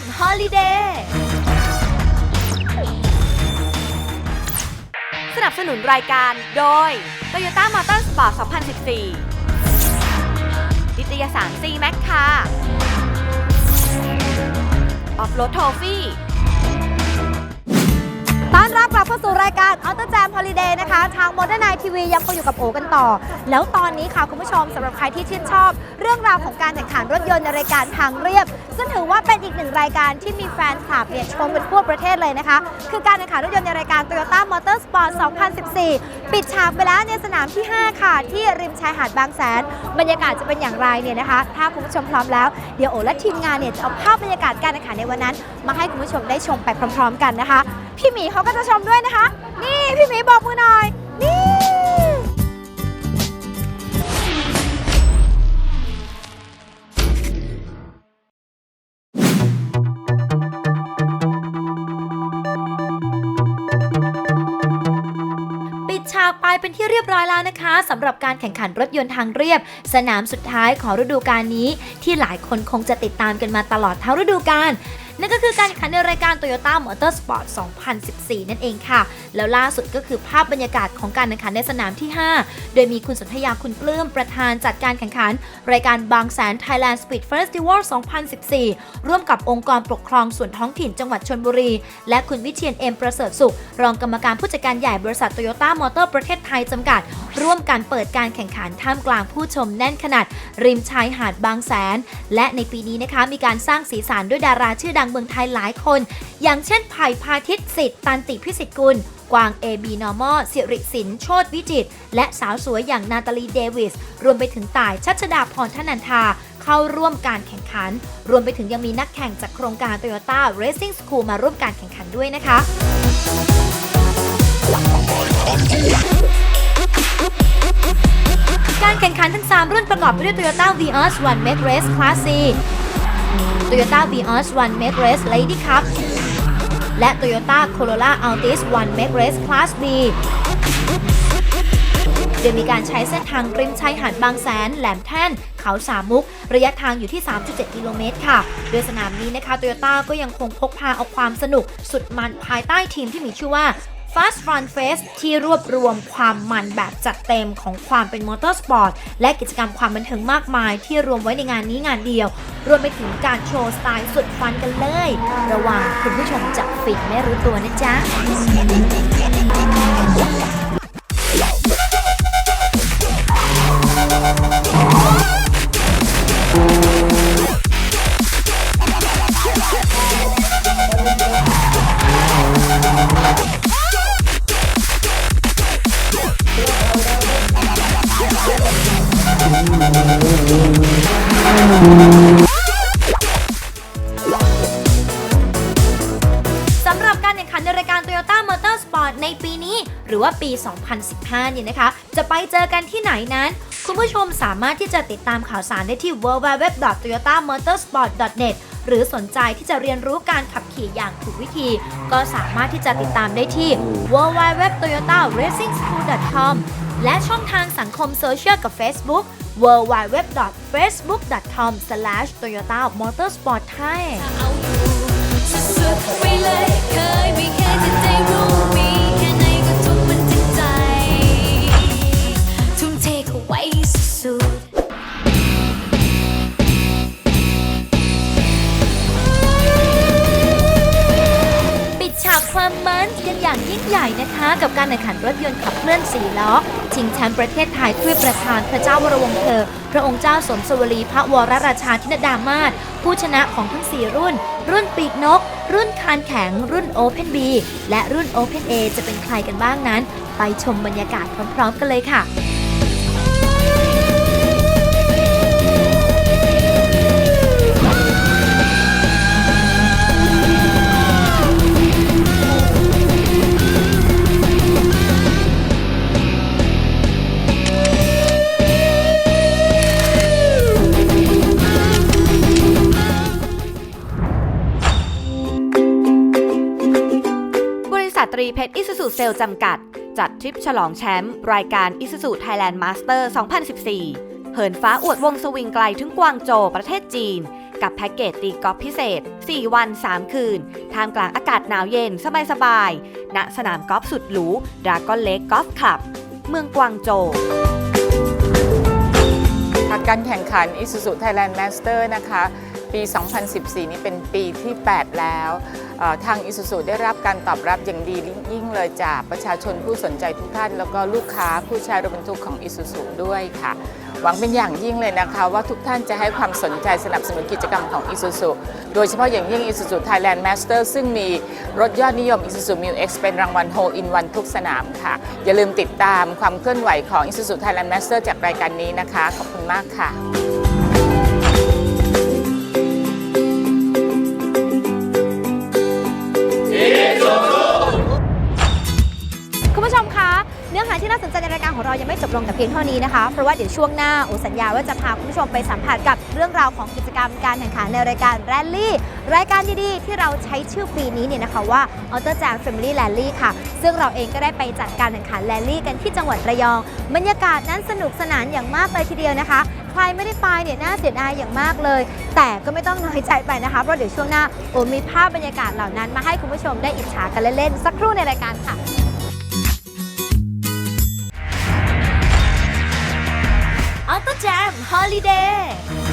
มฮอลิเดย์สนับสนุนรายการโดย Toyota Motorsport 2014 นิตยสาร C Max ค่ะออฟโรดโทฟี่ ต้อนรับกลับเข้าสู่รายการ Auto Jam Holiday นะคะ ทาง Modern Night TV ยังคงอยู่กับโอกันต่อ แล้วตอนนี้ค่ะคุณผู้ชมสำหรับใครที่ชื่นชอบ เรื่องราวของการแข่งขันรถยนต์ในรายการทางเรียบ ซึ่งถือว่าเป็นอีกหนึ่งรายการที่มีแฟนคลับเนี่ยชมกันทั่วประเทศเลยนะคะ คือการแข่งขันรถยนต์ในรายการ Toyota Motorsport 2014 ปิดฉากไปแล้วในสนามที่ 5 ค่ะ ที่ริมชายหาดบางแสน บรรยากาศจะเป็นอย่างไรเนี่ยนะคะ ถ้าคุณผู้ชมพร้อมแล้วเดี๋ยวโอและทีมงานเนี่ยจะเอาภาพบรรยากาศการแข่งขันในวันนั้น มาให้คุณผู้ชมได้ชมไปพร้อม ๆ กันนะคะ พี่หมีเขาก็จะชมด้วยนะคะ นี่พี่หมีบอกมือหน่อย นี่ ปิดฉากไปเป็นที่เรียบร้อยแล้วนะคะสำหรับการแข่งขันรถยนต์ทางเรียบ สนามสุดท้ายของฤดูกาลนี้ ที่หลายคนคงจะติดตามกันมาตลอดทั้งฤดูกาล นั่นก็คือการแข่งขันในรายการ Toyota Motorsport 2014 นั่นเองค่ะ แล้วล่าสุดก็คือภาพบรรยากาศของการแข่งขันในสนามที่ 5 โดยมีคุณสนธยาคุณปลื้มประธานจัดการแข่งขัน รายการบางแสน Thailand Speed Festival 2014 ร่วมกับองค์กรปกครองส่วนท้องถิ่นจังหวัดชลบุรี และคุณวิเชียนเอ็มประเสริฐสุข รองกรรมการผู้จัดการใหญ่บริษัทโตโยต้ามอเตอร์ประเทศไทยจำกัด ร่วมกันเปิดการแข่งขันท่ามกลางผู้ชมแน่นขนาด ริมชายหาดบางแสน และในปีนี้นะคะมีการสร้างสีสันด้วยดาราชื่อดังเมืองไทยหลายคน อย่างเช่นไผ่พาทิตย์สิทธิ์ตันติพิสิทธิ์กุลกวาง AB Normal สิริสิน โชตวิจิต และสาวสวยอย่างนาตาลีเดวิส รวมไปถึงต่ายชัชดาพรธนันทา เข้าร่วมการแข่งขัน รวมไปถึงยังมีนักแข่งจากโครงการ Toyota Racing School มาร่วมการแข่งขันด้วยนะคะ การแข่งขันทั้ง 3 รุ่นประกอบไปด้วย Toyota Vios One Make Race Class C Toyota Vios One Make Race Lady Cup และ Toyota Corolla Altis One Make Race Class B โดยมีการใช้เส้นทางริมชายหาดบางแสน แหลมแท่น เขาสามมุก ระยะทางอยู่ที่ 3.7 กิโลเมตรค่ะ โดยสนามนี้นะคะ Toyota ก็ยังคงพกพาเอาความสนุกสุดมันภายใต้ทีมที่มีชื่อว่า Fast Run Fest ที่รวบรวมความมันแบบจัดเต็มของความเป็นมอเตอร์สปอร์ตและกิจกรรมความบันเทิงมากมายที่รวมไว้ในงานนี้งานเดียว รวมไปถึงการโชว์สไตล์สุดฟันกันเลย ระวังคุณผู้ชมจะฟินไม่รู้ตัวนะจ๊ะ ปี 2015 เนี่ยนะคะ จะไปเจอกันที่ไหนนั้น คุณผู้ชมสามารถที่จะติดตามข่าวสารได้ที่ www.toyotamotorsport.net หรือสนใจที่จะเรียนรู้การขับขี่อย่างถูกวิธี ก็สามารถที่จะติดตามได้ที่ www.toyotaracing.school.com และช่องทางสังคมโซเชียลกับ Facebook www.facebook.com/toyotamotorsport-thai เอาอยู่สุดๆไปเลยเคยไม่เคยจะ ฉากความมันกันอย่างยิ่งใหญ่นะคะ กับการแข่งขันรถยนต์ขับเคลื่อนสี่ล้อชิงแชมป์ประเทศไทยถ้วยประธานพระเจ้าวรวงศ์เธอ พระองค์เจ้าสมสวรีพระวรราชาธินดามาศผู้ชนะของทั้ง 4 รุ่น รุ่นปีกนก รุ่นคานแข็ง รุ่น Open B และรุ่น Open A จะเป็นใครกันบ้างนั้น ไปชมบรรยากาศพร้อมๆกันเลยค่ะ รีเพชรอิสุสุเซลจำกัด จัดทริปฉลองแชมป์รายการอิสุสุไทยแลนด์มาสเตอร์2014 เหินฟ้าอวดวงสวิงไกลถึงกวางโจวประเทศจีน กับแพ็กเกจตีกอล์ฟพิเศษ 4 วัน 3 คืน ท่ามกลางอากาศหนาวเย็นสบายๆณสนามกอล์ฟสุดหรูดราก้อนเล็กกอล์ฟคลับ เมืองกวางโจวการแข่งขัน Isuzu Thailand Master นะคะ ปี 2014 นี้เป็นปีที่ 8 แล้วทาง Isuzu ได้รับการตอบรับอย่างดียิ่งเลยจากประชาชนผู้สนใจทุกท่าน แล้วก็ลูกค้าผู้ใช้รถบรรทุกของ Isuzu ด้วยค่ะ หวังเป็นอย่างยิ่งเลยนะคะ ว่าทุกท่านจะให้ความสนใจสนับสนุนกิจกรรมของ Isuzu โดยเฉพาะอย่างยิ่ง Isuzu Thailand Master ซึ่งมีรถยอดนิยม Isuzu Mu X เอ็กซ์เป็นรางวัล Hole in One ทุกสนามค่ะ อย่าลืมติดตามความเคลื่อนไหวของ Isuzu Thailand Master จากรายการนี้นะคะขอบคุณมากค่ะาที่น่าสนใจในรายการของเรายังไม่จบลงแต่เพียงเท่านี้นะคะ เพราะว่าเดี๋ยวช่วงหน้าโอสัญญาว่าจะพาคุณผู้ชมไปสัมผัสกับเรื่องราวของกิจกรรมการแข่งขันในรายการแรลลี่ รายการดีๆ ที่เราใช้ชื่อปีนี้เนี่ยนะคะว่า Auto Jam Family Rally ค่ะ ซึ่งเราเองก็ได้ไปจัดการแข่งขันแรลลี่กันที่จังหวัดระยอง บรรยากาศนั้นสนุกสนานอย่างมากเลยทีเดียวนะคะ ใครไม่ได้ไปเนี่ยน่าเสียดายอย่างมากเลย แต่ก็ไม่ต้องน้อยใจไปนะคะเพราะเดี๋ยวช่วงหน้าโอมีภาพบรรยากาศเหล่านั้นมาให้คุณผู้ชมได้อิจฉากันเล่นๆสักครู่ในรายการค่ะ ออโ